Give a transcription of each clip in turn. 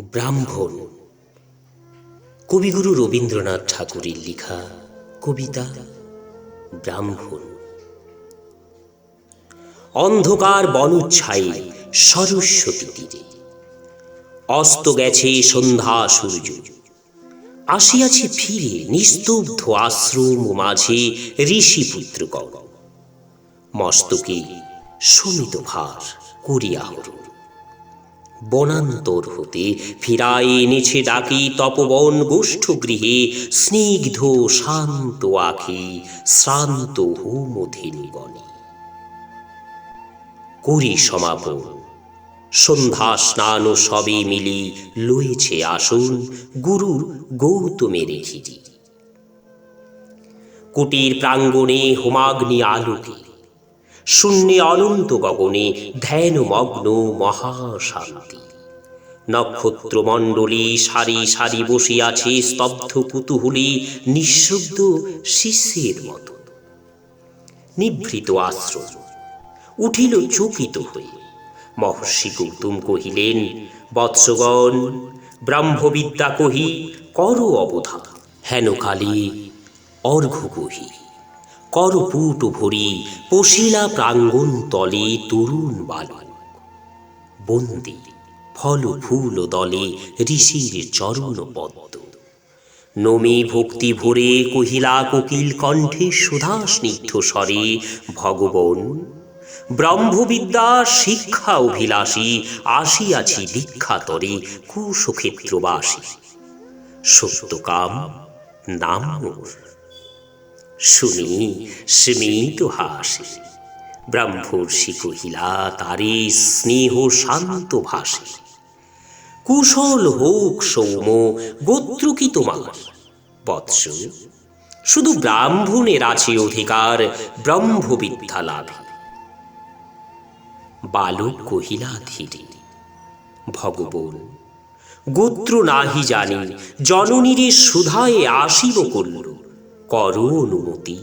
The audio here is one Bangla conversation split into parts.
ব্রাহ্মণ। কবিগুরু রবীন্দ্রনাথ ঠাকুরের লেখা কবিতা ব্রাহ্মণ। অন্ধকার বনচ্ছায়ী সরস্বতী তীরে, অস্ত গেছে সন্ধ্যা সূর্য। আসিয়াছে ফিরে নিস্তব্ধ আশ্রম মাঝে ঋষিপুত্রগণ। মস্তকে সমিত ভার করিয়া হরণ। বনান্তর হতে ফিরায় এনেছে ডাকি তপবন গোষ্ঠ গৃহে, স্নিগ্ধ শান্ত আখি, শ্রান্ত হোমধীন গণে করি সমাপন। সন্ধ্যা স্নান সবে মিলি লয়েছে আসন গুরুর গৌতমের ঘিরি কুটির প্রাঙ্গণে হোমাগ্নি আলোকে শূন্যে অনন্ত গগনে ধ্যানমগ্ন মহাশান্তি। নক্ষত্রমণ্ডলী সারি সারি বসিয়াছে স্তব্ধ কুতূহলী নিঃশব্দ শিষ্যের মতো। নিভৃত আশ্রম উঠিল চকিত হয়ে। মহর্ষি গৌতম কহিলেন, বৎসগণ, ব্রহ্মবিদ্যা কহি কর অবধা হেন কালী অর্ঘ কহি। করপুট ভরি পশিলা প্রাঙ্গণ তলে তরুণ বালক। বন্দি ফল ফুল দলে ঋষির চরণ পদ্ম। নমি ভক্তি ভরে কহিলা কোকিল কণ্ঠে সুধা স্নিগ্ধ স্বরে, ভগবন, ব্রহ্মবিদ্যা শিক্ষা অভিলাষী, আসিয়াছি দীক্ষাতরে কুশক্ষেত্রবাসী। সত্যকাম নাম শুনি, স্মিত হাসে। ব্রহ্মর্ষি কহিলা তারে স্নেহ শান্ত ভাসে। কুশল হোক সৌম গোত্র কি তোমার? বৎস, শুধু ব্রাহ্মণের আছে অধিকার, ব্রহ্মবিদ্যা লাভে। বালক কহিলা, ধীরে, ভগবন, গোত্র নাহি জানি, জননীরে সুধায়ে আসিব করল কর অনুমতি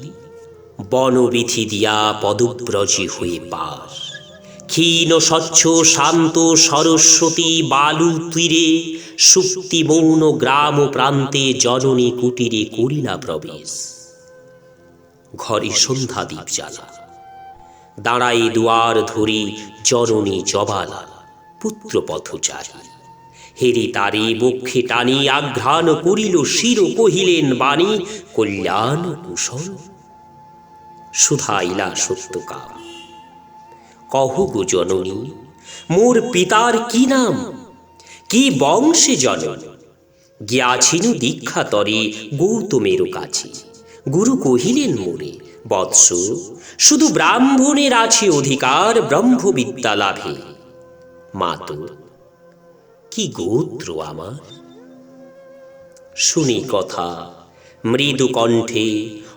বনবিধি দিয়া পদব্রজে হয়ে পার। ক্ষীণ, স্বচ্ছ, শান্ত সরস্বতী বালু তীরে সুপ্তি মৌন গ্রাম প্রান্তে জননী কুটিরে করিলা প্রবেশ। ঘরে সন্ধ্যা দ্বীপ জ্বালা দাঁড়াই দুয়ার ধরি জননী জবালা পুত্র পথচারী হেরি তারে বক্ষে টানি আঘ্রাণ করিল, শির কহিলেন বাণী, কল্যাণ কুশল সুধাইলা সত্যকাম। কহ গো জননী, মোর পিতার কি নাম? কি বংশে জনন? গিয়াছিনু দীক্ষা তরে গৌতমের কাছে। গুরু কহিলেন মোরে, বৎস, শুধু ব্রাহ্মণের আছে অধিকার, ব্রহ্মবিদ্যা লাভে। মাতো কি গোত্র আমার? শুনি কথা, মৃদু কণ্ঠে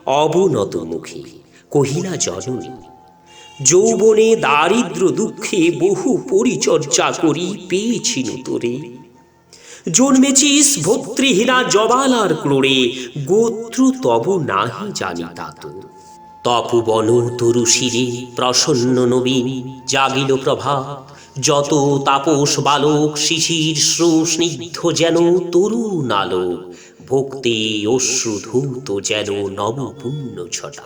অবনত মুখে কহিলা জননী, যৌবনে দারিদ্র দুঃখে বহু পরিচর্যা করি পেয়েছিল তোরে জন্মেছিস ভক্তৃহীনা জবালার ক্রোড়ে, গোত্র তব নাহি জানি তাত তপবন তরু শিরে প্রসন্ন নবীন, জাগিল প্রভা যত তাপস বালক শিশির শ্রু স্নিগ্ধ যেন তরুণ আলোক ভক্তি অশ্রুধূত যেন নবপূর্ণ ছটা।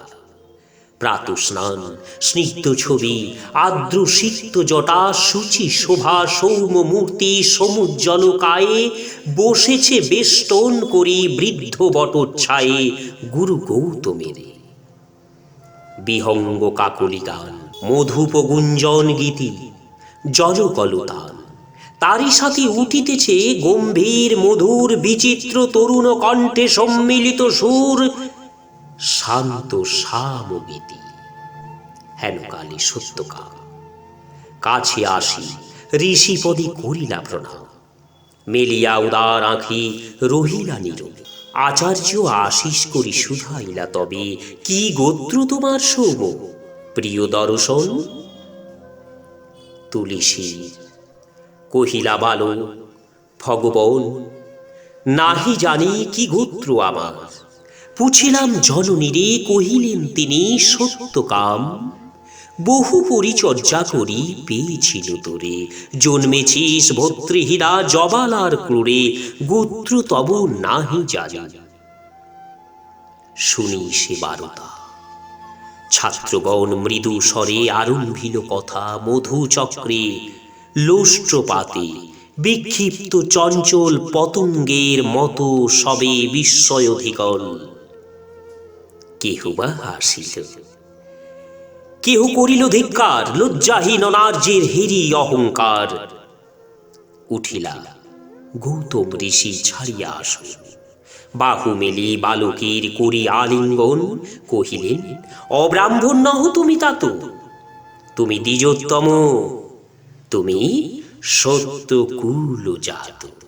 প্রাতস্নান, স্নিগ্ধ ছবি আর্দ্র সিক্ত জটা, সূচি শোভা সৌম মূর্তি, সমুজ্জ্বল কায়ে, বসেছে বেষ্টন করি বৃদ্ধ বটচ্ছায়ে গুরু গৌতমের। বিহঙ্গ কাকলি গান মধুপ গুঞ্জন গীতি জলকলতান তারই সাথে উঠিতেছে গম্ভীর মধুর বিচিত্র তরুণ কণ্ঠে সম্মিলিত সুর শান্ত সামগীতি হেনকালে সত্যকা। কাছে আসি, ঋষিপদে করিলা প্রণাম। মেলিয়া উদার আঁখি রহিলা নীরবে। আচার্য আশিস করি শুধাইলা তবে, কি গোত্র তোমার সৌম প্রিয় দর্শন তুলিসী। কহিলা বালো ভগবন, নাহি জানি কি গোত্র আমার। পুছিলাম জননীরে, কহিলেন তিনি সত্যকাম বহু পরিচর্যা করি পেয়েছিল তোরে। জন্মেছিস ভদ্রহীরা জবালার ক্রোড়ে, গোত্র তব নাহি জানি। শুনি সে বারতা। ছাত্রগণ মৃদু স্বরে আরম্ভিল কথা মধু চক্রে লোষ্ট্রপাতে বিক্ষিপ্ত চঞ্চল পতঙ্গের মতো সবে বিস্ময় অধিকল কেহ বা হাসিল। কেহ করিল ধিক্কার, লজ্জাহীন অনার্যের হেরি অহংকার। উঠিলা, গৌতম ঋষি ছাড়িয়া আসুন। বাহু মেলি বালকের করি আলিঙ্গন কহিলেন, অব্রাহ্মণ নহ তুমি তাত তুমি দ্বিজোত্তম। তুমি সত্য কুল জাত